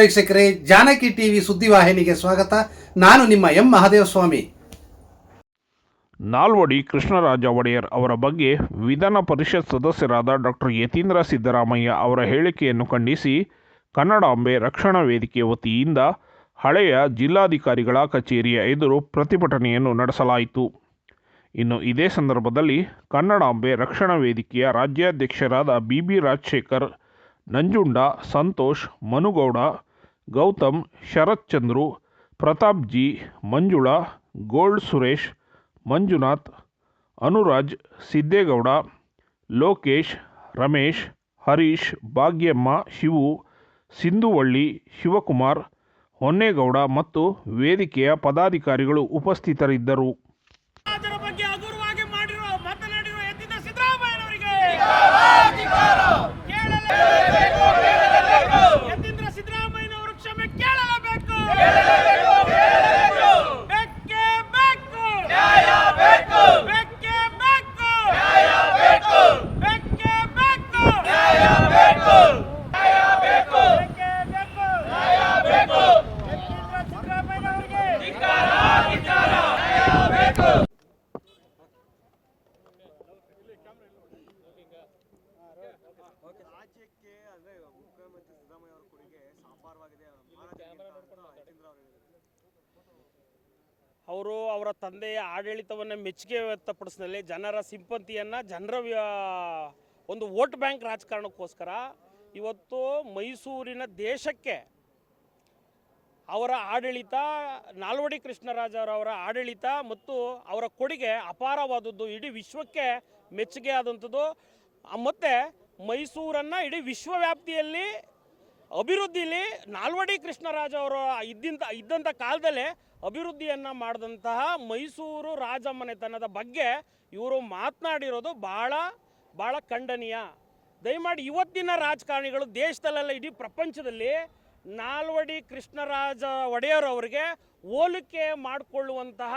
ವೀಕ್ಷಕರೇ, ಜಾನಕಿ ಟಿವಿ ಸುದ್ದಿವಾಹಿನಿಗೆ ಸ್ವಾಗತ. ನಾನು ನಿಮ್ಮ ಎಂ ಮಹಾದೇವಸ್ವಾಮಿ. ನಾಲ್ವಡಿ ಕೃಷ್ಣರಾಜ ಒಡೆಯರ್ ಅವರ ಬಗ್ಗೆ ವಿಧಾನ ಪರಿಷತ್ ಸದಸ್ಯರಾದ ಡಾಕ್ಟರ್ ಯತೀಂದ್ರ ಸಿದ್ದರಾಮಯ್ಯ ಅವರ ಹೇಳಿಕೆಯನ್ನು ಖಂಡಿಸಿ ಕನ್ನಡಾಂಬೆ ರಕ್ಷಣಾ ವೇದಿಕೆ ವತಿಯಿಂದ ಹಳೆಯ ಜಿಲ್ಲಾಧಿಕಾರಿಗಳ ಕಚೇರಿಯ ಎದುರು ಪ್ರತಿಭಟನೆಯನ್ನು ನಡೆಸಲಾಯಿತು. ಇನ್ನು ಇದೇ ಸಂದರ್ಭದಲ್ಲಿ ಕನ್ನಡಾಂಬೆ ರಕ್ಷಣಾ ವೇದಿಕೆಯ ರಾಜ್ಯಾಧ್ಯಕ್ಷರಾದ B B Rajashekar, Nanjunda Santosh, Manugowda Gautam Sharath Chandru Pratap G Manjula gold Suresh Manjunath Anuraj Siddegowda Lokesh Ramesh Harish Bhagyamma Shivu Sindhuvalli Shivakumar Honnegowda ಮತ್ತು ವೇದಿಕೆಯ ಪದಾಧಿಕಾರಿಗಳು ಉಪಸ್ಥಿತರಿದ್ದರು. ಮಾಡಿರುವ ಮಾತನಾಡಿರುವ ಎದ್ದಿದ್ದ ಸಿದ್ದರಾಮಯ್ಯನವರಿಗೆ ಅವರ ಅವರು ತಂದೆಯ ಆಡಳಿತವನ್ನು ಮೆಚ್ಚುಗೆ ವ್ಯಕ್ತಪಡಿಸಿದಲ್ಲಿ ಜನರ ಸಿಂಪತಿಯನ್ನು ಜನರ ಒಂದು ವೋಟ್ ಬ್ಯಾಂಕ್ ರಾಜಕಾರಣಕ್ಕೋಸ್ಕರ ಇವತ್ತು ಮೈಸೂರಿನ ದೇಶಕ್ಕೆ ಅವರ ಆಡಳಿತ, ನಾಲ್ವಡಿ ಕೃಷ್ಣರಾಜರವರ ಆಡಳಿತ ಮತ್ತು ಅವರ ಕೊಡುಗೆ ಅಪಾರವಾದದ್ದು. ಇಡೀ ವಿಶ್ವಕ್ಕೆ ಮೆಚ್ಚುಗೆ ಆದಂಥದ್ದು. ಮತ್ತು ಮೈಸೂರನ್ನು ಇಡೀ ವಿಶ್ವವ್ಯಾಪ್ತಿಯಲ್ಲಿ, ಅಭಿವೃದ್ಧಿಲಿ ನಾಲ್ವಡಿ ಕೃಷ್ಣರಾಜ ಅವರು ಇದ್ದಂಥ ಇದ್ದಂಥ ಕಾಲದಲ್ಲೇ ಅಭಿವೃದ್ಧಿಯನ್ನು ಮಾಡಿದಂತಹ ಮೈಸೂರು ರಾಜಮನೆತನದ ಬಗ್ಗೆ ಇವರು ಮಾತನಾಡಿರೋದು ಭಾಳ ಭಾಳ ಖಂಡನೀಯ. ದಯಮಾಡಿ ಇವತ್ತಿನ ರಾಜಕಾರಣಿಗಳು ದೇಶದಲ್ಲೆಲ್ಲ ಇಡೀ ಪ್ರಪಂಚದಲ್ಲಿ ನಾಲ್ವಡಿ ಕೃಷ್ಣರಾಜ ಒಡೆಯರ್ ಅವರಿಗೆ ಹೋಲಿಕೆ ಮಾಡಿಕೊಳ್ಳುವಂತಹ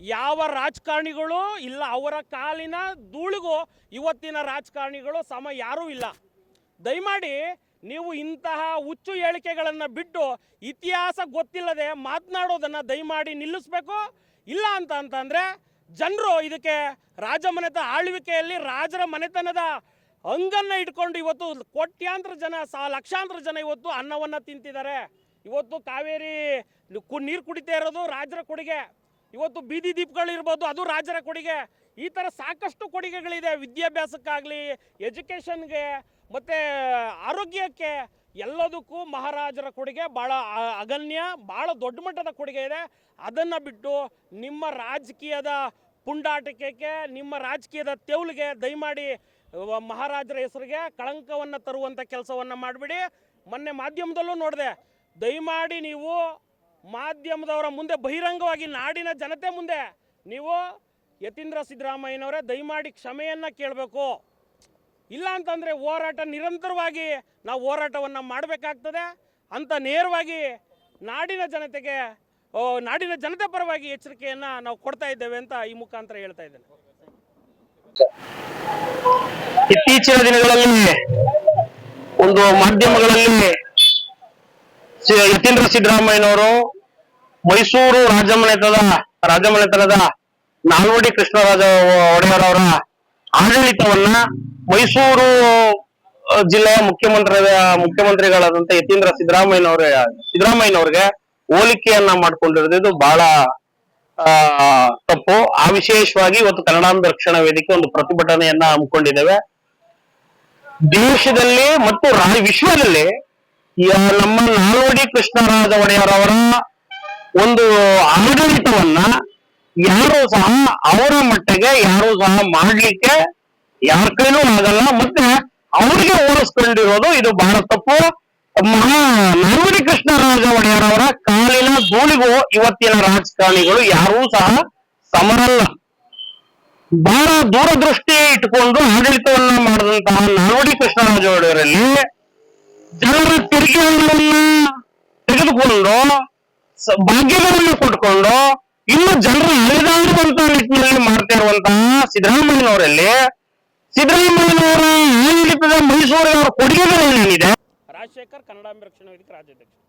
ಯಾವ ರಾಜಕಾರಣಿಗಳು ಇಲ್ಲ, ಅವರ ಕಾಲಿನ ಧೂಳಿಗೂ ಇವತ್ತಿನ ರಾಜಕಾರಣಿಗಳು ಸಮ ಯಾರೂ ಇಲ್ಲ. ದಯಮಾಡಿ ನೀವು ಇಂತಹ ಹುಚ್ಚು ಹೇಳಿಕೆಗಳನ್ನು ಬಿಟ್ಟು ಇತಿಹಾಸ ಗೊತ್ತಿಲ್ಲದೆ ಮಾತನಾಡೋದನ್ನು ದಯಮಾಡಿ ನಿಲ್ಲಿಸ್ಬೇಕು. ಇಲ್ಲ ಅಂತ ಅಂತಂದರೆ, ಜನರು ಇದಕ್ಕೆ ರಾಜಮನೆತ ಆಳ್ವಿಕೆಯಲ್ಲಿ ರಾಜರ ಮನೆತನದ ಹಂಗನ್ನು ಇಟ್ಕೊಂಡು ಇವತ್ತು ಕೋಟ್ಯಾಂತರ ಜನ, ಸಾ, ಲಕ್ಷಾಂತರ ಜನ ಇವತ್ತು ಅನ್ನವನ್ನು ತಿಂತಿದ್ದಾರೆ. ಇವತ್ತು ಕಾವೇರಿ ನೀರು ಕುಡಿತಾ ಇರೋದು ರಾಜರ ಕೊಡುಗೆ. ಇವತ್ತು ಬೀದಿ ದೀಪಗಳಿರ್ಬೋದು ಅದು ರಾಜರ ಕೊಡುಗೆ. ಈ ಥರ ಸಾಕಷ್ಟು ಕೊಡುಗೆಗಳಿದೆ ವಿದ್ಯಾಭ್ಯಾಸಕ್ಕಾಗಲಿ, ಎಜುಕೇಷನ್ಗೆ, ಮತ್ತು ಆರೋಗ್ಯಕ್ಕೆ. ಎಲ್ಲದಕ್ಕೂ ಮಹಾರಾಜರ ಕೊಡುಗೆ ಭಾಳ ಅಗನ್ಯ ಭಾಳ ದೊಡ್ಡ ಮಟ್ಟದ ಕೊಡುಗೆ ಇದೆ. ಅದನ್ನು ಬಿಟ್ಟು ನಿಮ್ಮ ರಾಜಕೀಯದ ಪುಂಡಾಟಿಕೆಗೆ, ನಿಮ್ಮ ರಾಜಕೀಯದ ತೆವಲಿಗೆ ದಯಮಾಡಿ ಮಹಾರಾಜರ ಹೆಸರಿಗೆ ಕಳಂಕವನ್ನು ತರುವಂಥ ಕೆಲಸವನ್ನು ಮಾಡಿಬಿಡಿ. ಮೊನ್ನೆ ಮಾಧ್ಯಮದಲ್ಲೂ ನೋಡಿದೆ, ದಯಮಾಡಿ ನೀವು ಮಾಧ್ಯಮದವರ ಮುಂದೆ ಬಹಿರಂಗವಾಗಿ ನಾಡಿನ ಜನತೆ ಮುಂದೆ ನೀವು ಯತೀಂದ್ರ ಸಿದ್ದರಾಮಯ್ಯನವರೇ ದಯಮಾಡಿ ಕ್ಷಮೆಯನ್ನು ಕೇಳಬೇಕು. ಇಲ್ಲ ಅಂತಂದರೆ ಹೋರಾಟ ನಿರಂತರವಾಗಿ ನಾವು ಹೋರಾಟವನ್ನು ಮಾಡಬೇಕಾಗ್ತದೆ. ಅಂತ ನೇರವಾಗಿ ನಾಡಿನ ಜನತೆಗೆ ನಾಡಿನ ಜನತೆ ಪರವಾಗಿ ಎಚ್ಚರಿಕೆಯನ್ನು ನಾವು ಕೊಡ್ತಾ ಇದ್ದೇವೆ ಅಂತ ಈ ಮುಖಾಂತರ ಹೇಳ್ತಾ ಇದ್ದೇನೆ. ಇತ್ತೀಚಿನ ದಿನಗಳಲ್ಲಿ ಒಂದು ಮಾಧ್ಯಮಗಳಲ್ಲಿ ಯತೀಂದ್ರ ಸಿದ್ದರಾಮಯ್ಯನವರು ಮೈಸೂರು ರಾಜಮನೆತನದ ರಾಜಮನೆತನದ ನಾಲ್ವಡಿ ಕೃಷ್ಣರಾಜ ಒಡೆಯರ್ ಅವರ ಆಡಳಿತವನ್ನ ಮೈಸೂರು ಜಿಲ್ಲೆಯ ಮುಖ್ಯಮಂತ್ರಿ ಮುಖ್ಯಮಂತ್ರಿಗಳಾದಂತ ಯತೀಂದ್ರ ಸಿದ್ದರಾಮಯ್ಯನವರ, ಸಿದ್ದರಾಮಯ್ಯನವ್ರಿಗೆ ಹೋಲಿಕೆಯನ್ನ ಮಾಡ್ಕೊಂಡಿರೋದು ಬಹಳ ತಪ್ಪು. ಆ ವಿಶೇಷವಾಗಿ ಇವತ್ತು ಕನ್ನಡಾಂಬ ರಕ್ಷಣಾ ವೇದಿಕೆ ಒಂದು ಪ್ರತಿಭಟನೆಯನ್ನ ಹಮ್ಮಿಕೊಂಡಿದ್ದೇವೆ. ದೇಶದಲ್ಲಿ ಮತ್ತು ವಿಶ್ವದಲ್ಲಿ ನಮ್ಮ ನಾಲ್ವಡಿ ಕೃಷ್ಣರಾಜ ಅವರ ಒಂದು ಆಡಳಿತವನ್ನ ಯಾರು ಸಹ ಅವರ ಮಟ್ಟಿಗೆ ಯಾರು ಸಹ ಮಾಡ್ಲಿಕ್ಕೆ ಯಾರ ಕೈಲೂ ಆಗಲ್ಲ. ಮತ್ತೆ ಅವರಿಗೆ ಹೋಲಿಸ್ಕೊಂಡಿರೋದು ಇದು ಬಹಳ ತಪ್ಪು. ಮಹಾ ನಾಲ್ವಡಿ ಕೃಷ್ಣರಾಜ ಒಡೆಯರ್ ಅವರ ಕಾಲಿನ ಧೂಳಿಗೂ ಇವತ್ತಿನ ರಾಜಕಾರಣಿಗಳು ಯಾರೂ ಸಹ ಸಮರಲ್ಲ. ಬಹಳ ದೂರದೃಷ್ಟಿ ಇಟ್ಟುಕೊಂಡು ಆಡಳಿತವನ್ನ ಮಾಡಿದಂತಹ ನಾಲ್ವಡಿ ಕೃಷ್ಣರಾಜ ಒಡೆಯರಲ್ಲಿ ಜನರ ತೆರಿಗೆಗಳನ್ನ ತೆಗೆದುಕೊಂಡು ಭಾಗ್ಯಗಳನ್ನು ಕೊಟ್ಕೊಂಡು ಇನ್ನು ಜನರು ಅಲೆದಾಡುವಂತ ನಿಟ್ಟಿನಲ್ಲಿ ಮಾಡ್ತಾ ಇರುವಂತಹ ಸಿದ್ದರಾಮಯ್ಯನವರಲ್ಲಿ ಸಿದ್ದರಾಮಯ್ಯನವರ ಆಡಳಿತದ ಮೈಸೂರಿನ ಕೊಡುಗೆಗಳೇನಿದೆ? ರಾಜಶೇಖರ್ ಕನ್ನಡಾಂಬೆ ರಕ್ಷಣಾ ವೇದಿಕೆ ರಾಜ್ಯಾಧ್ಯಕ್ಷ